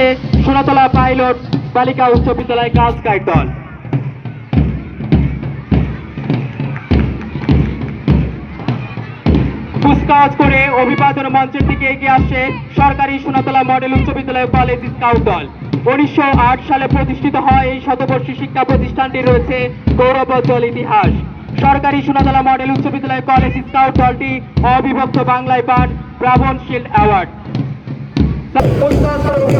আসছে সোনাতলা পাইলট বালিকা উচ্চ বিদ্যালয় গাইড দল। কুচকাওয়াজ করে অভিবাদন মঞ্চের দিকে এগিয়ে আসছে সরকারি সোনাতলা মডেল উচ্চ বিদ্যালয় কলেজ স্কাউট দল। উনিশশো সালে প্রতিষ্ঠিত হয় এই শতবর্ষী শিক্ষা প্রতিষ্ঠানটি রয়েছে গৌরবোজ্জ্বল ইতিহাস। সরকারি সোনাতলা মডেল উচ্চ বিদ্যালয় কলেজ স্কাউট দলটি অবিভক্ত বাংলায় পান ব্রাভন শিল্ড অ্যাওয়ার্ড।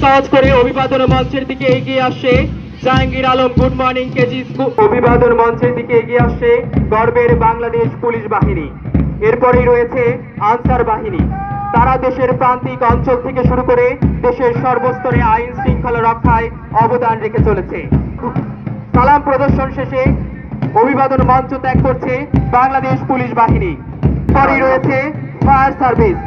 কুচকাওয়াজ করে অভিবাদন মঞ্চের দিকে এগিয়ে আসছে Jahangir Alam good morning KG অভিবাদন মঞ্চের দিকে এগিয়ে আসছে গর্বের বাংলাদেশ পুলিশ বাহিনী। এরপরেই রয়েছে আনসার বাহিনী। তারা দেশের প্রান্তিক অঞ্চল থেকে শুরু করে দেশের সর্বস্তরে আইন শৃঙ্খলা রক্ষায় অবদান রেখে চলেছে। সালাম প্রদর্শন শেষে অভিবাদন মঞ্চ ত্যাগ করছে বাংলাদেশ পুলিশ বাহিনী। পরেই রয়েছে ফায়ার সার্ভিস।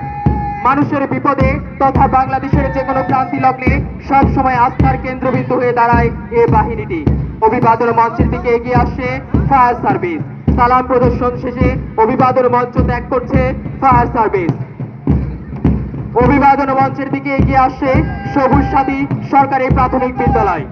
মানুষের বিপদে তথা বাংলাদেশের যে কোনো ক্রান্তি লগ্নে সব সময় আস্থার কেন্দ্রবিন্দু হয়ে দাঁড়ায় এ বাহিনীটি। অভিবাদন মঞ্চের দিকে এগিয়ে আসছে ফায়ার সার্ভিস। সালাম প্রদর্শন শেষে অভিবাদন মঞ্চ ত্যাগ করছে ফায়ার সার্ভিস। অভিবাদন মঞ্চের দিকে এগিয়ে আসছে সবুজ সাথী সরকারি প্রাথমিক বিদ্যালয়।